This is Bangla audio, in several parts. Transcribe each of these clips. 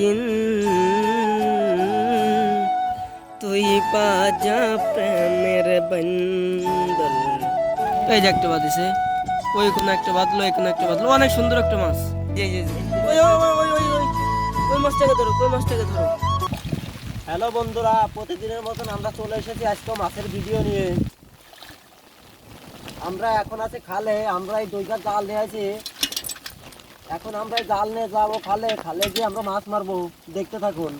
নাগিন তুই বাজা প্রেমের বন্দর এই যে একটা বাদিছে ওই কোন একটা বাদলো এই কোন একটা বাদলো অনেক সুন্দর একটা মাছ। জি জি জি। ওই ওই ওই ওই ওই ওই। ওই মাছটাকে ধরো ওই মাছটাকে ধরো। হ্যালো বন্ধুরা প্রতিদিনের মতন আমরা চলে এসেছি আজকে মাছের ভিডিও নিয়ে। আমরা এখন আছি খালে আমরা এই দইটা জাল নিয়ে আছি এখন আমরা জাল নিয়ে যাব খালে খালে গিয়ে আমরা মাছ মারবো। দেখতে থাকুন।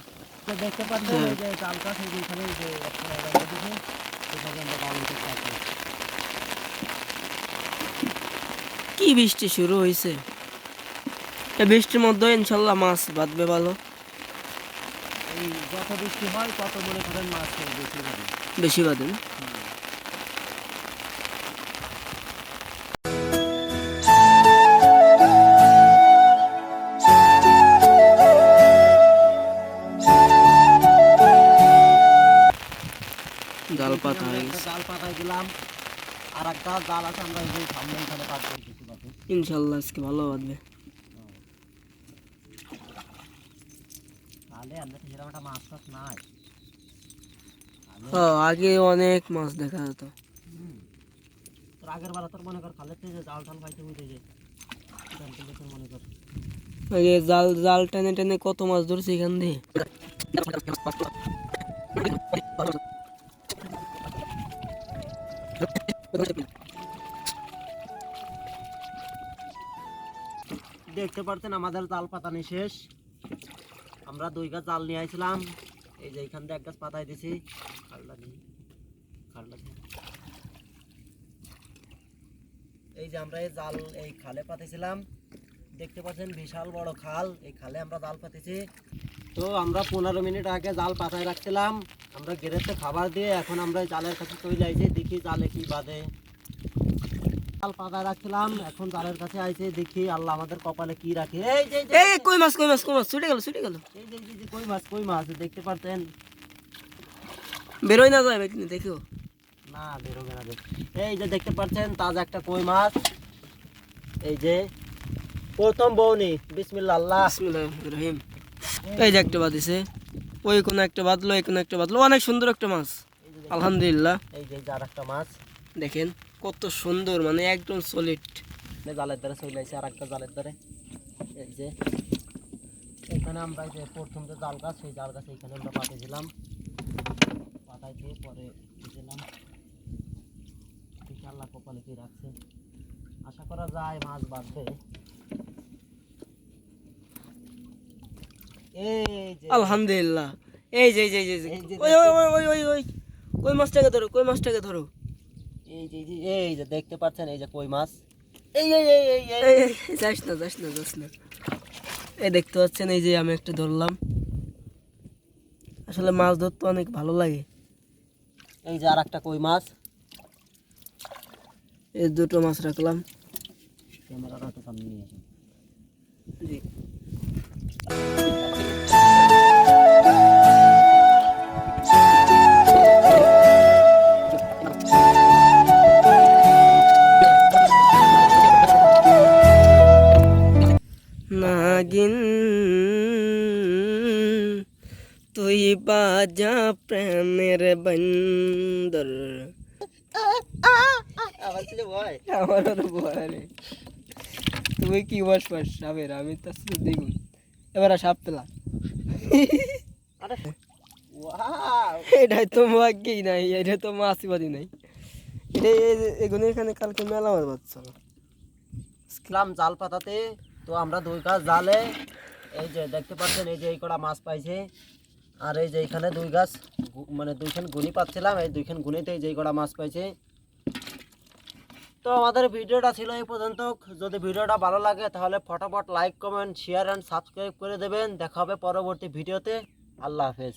তো দেখতে পাচ্ছেন যে জাল কাছ এই যে এখানে এই যে একটা জায়গা দিয়েছে, এখানে আমরা জাল নিতে থাকি। কি বৃষ্টি শুরু হয়েছে? বৃষ্টির মধ্যে ইনশাল্লাহ মাছ বাঁধবে ভালো। এই যত বৃষ্টি হয় তত মনে করেন মাছ বেশি হবে বেশি বাঁধে জাল পাতা একটা গেছে জাল পাতায় দিলাম। আর একটা জাল আছে আমরা এই সামনে এখানে কাজ করে ইনশাল্লাহ আজকে ভালো বাঁধবে তাহলে আমরা সেরকম একটা মাছ টাছ নাই। আগে অনেক মাছ দেখা যেত। তোর আগের বেলা তোর মনে কর খালের থেকে জাল টাল পাইতে উঠে যে মনে কর। আগে জাল জাল টেনে টেনে কত মাছ ধরছে এখান দিয়ে? দেখতে পাচ্ছেন আমাদের জাল পাতানি শেষ। আমরা দুই গাছ জাল নিয়ে আইছিলাম। এই যে এইখান দিয়ে এক গাছ পাতাই দিছি। এই যে আমরা এই জাল এই খালে পাতেছিলাম। দেখতে পাচ্ছেন বিশাল বড় খাল। এই খালে আমরা জাল পাতেছি। তো আমরা পনেরো মিনিট আগে জাল পাতায় রাখছিলাম। আমরা গেরেতে খাবার দিয়ে এখন আমরা জালের কাছে চলে আইছি। দেখি জালে কি বাঁধে। জাল পাতায় রাখছিলাম এখন জালের কাছে আইছে দেখি আল্লাহ আমাদের কপালে কি রাখে। এই যে এই কই মাছ কই মাছ কই মাছ? ছুটে গেল ছুটে গেল। এই যে যে কই মাছ কই মাছ দেখতে পারতেন? বেরোয় না যায় বেকনি দেখো। না বেরোবে না এই যে দেখতে পাচ্ছেন তাজা একটা কই মাছ। এই যে প্রথম বৌনি আল্লাহ। রহিম। এই যে একটা ওই কোন একটা বাদলো এই কোন একটা অনেক সুন্দর একটা মাছ। আলহামদুলিল্লাহ। এই যে একটা মাছ। দেখেন। কত সুন্দর মানে একদম সলিড জালের ধারে চলে আসছে আর একটা জালের ধারে। এই যে এখানে আমরা যে প্রথম যে জাল গাছ সেই জাল গাছ এখানে আমরা পাঠিয়েছিলাম পাতায় দিয়ে পরে দিলাম? আল্লাহ কপালে কি রাখছে? আশা করা যায় মাছ বাঁধবে এই আলহামদুলিল্লাহ। এই যে এই যে ওই ওই ওই ওই ওই। কই মাছটাকে ধরো কই মাছটাকে ধরো? এই যে এই যে দেখতে পাচ্ছেন এই যে কই মাছ? এই এই এই এই এই। এই, এই, যাস না যাস না যাস না। এই দেখতে পাচ্ছেন এই যে আমি একটা ধরলাম। আসলে মাছ ধরতে অনেক ভালো লাগে। এই যে আর একটা কই মাছ? এই দুটো মাছ রাখলাম। ক্যামেরাটা তো সামনে নিয়ে আসুন। জি। নাগিন তুই বাজা প্রেমের বন্দর। তুমি কি বস পাস সাপের আমি তো শুধু দেখুন এবার সাপ পেলা আরে ওয়াও এটাই তো ভাগ্যেই নাই এটা তো মাছিবাদি নাই। এটা এগুলো এখানে কালকে মেলা বাচ্চা। ইসলাম জাল পাতাতে তো আমরা দুই গাছ জালে, এই যে দেখতে পাচ্ছেন, এই যে এই কটা মাছ পাইছে। আর এই যে এইখানে দুই গাছ মানে দুইখান গুনি পাচ্ছিলাম, এই দুইখান গুনিতে এই যে কটা মাছ পাইছে। তো আমাদের ভিডিওটা ছিল এই পর্যন্ত যদি ভিডিওটা ভালো লাগে, তাহলে ফটাফট like comment share and subscribe করে দেবেন। দেখা হবে পরবর্তী ভিডিওতে। আল্লাহ হাফেজ।